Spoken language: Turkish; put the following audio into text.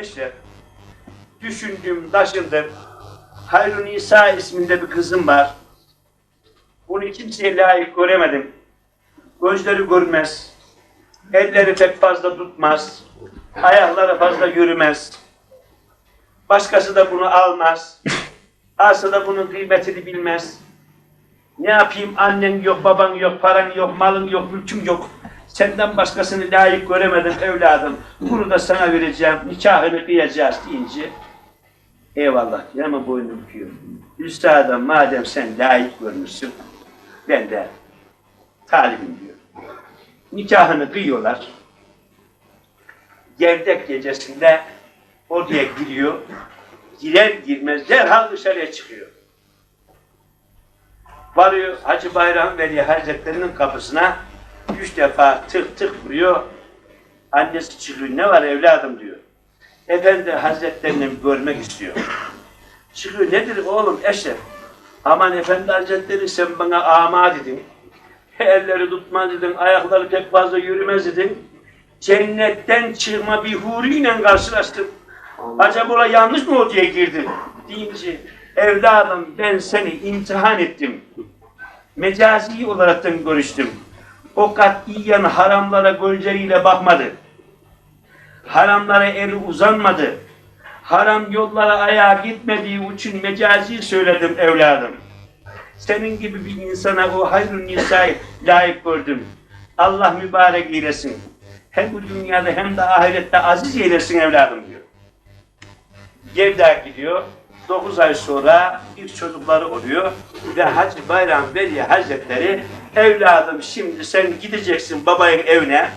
Eşref, düşündüm, taşındım. Hayrun İsa isminde bir kızım var. Bunu kimseye layık göremedim. Gözleri görmez. Elleri pek fazla tutmaz. Ayakları fazla yürümez. Başkası da bunu almaz. Alsa da bunun kıymetini bilmez. Ne yapayım annen yok, baban yok, paran yok, malın yok, mülküm yok. Senden başkasını layık göremedim evladım. Bunu da sana vereceğim, nikahını kıyacağız deyince eyvallah yama boynum büküyor. Üstadım madem sen layık görmüşsün, ben de talibim diyor. Nikahını kıyıyorlar. Gerdek gecesinde oraya giriyor. Girer girmez derhal dışarıya çıkıyor. Varıyor Hacı Bayram Veli Hazretleri'nin kapısına üç defa tık tık vuruyor. Annesi çıkıyor. Ne var evladım diyor. Efendi Hazretlerini görmek istiyor. Çıkıyor. Nedir oğlum Eşref? Aman Efendi Hazretleri sen bana ama dedin. Elleri tutmaz dedin. Ayakları pek fazla yürümez dedin. Cennetten çıkma bir huriyle karşılaştım. Acaba ola yanlış mı odaya girdim? Deyince evladım ben seni imtihan ettim. Mecazi olaraktan görüştüm. O katiyen haramlara gözleriyle bakmadı. Haramlara eli uzanmadı. Haram yollara ayağa gitmediği için mecazi söyledim evladım. Senin gibi bir insana o hayrun nisa'yı layık gördüm. Allah mübarek eylesin. Hem bu dünyada hem de ahirette aziz eylesin evladım diyor. Gevda gidiyor. 9 ay sonra bir çocukları oluyor ve Hacı Bayram Veli Hazretleri evladım şimdi sen gideceksin babanın evine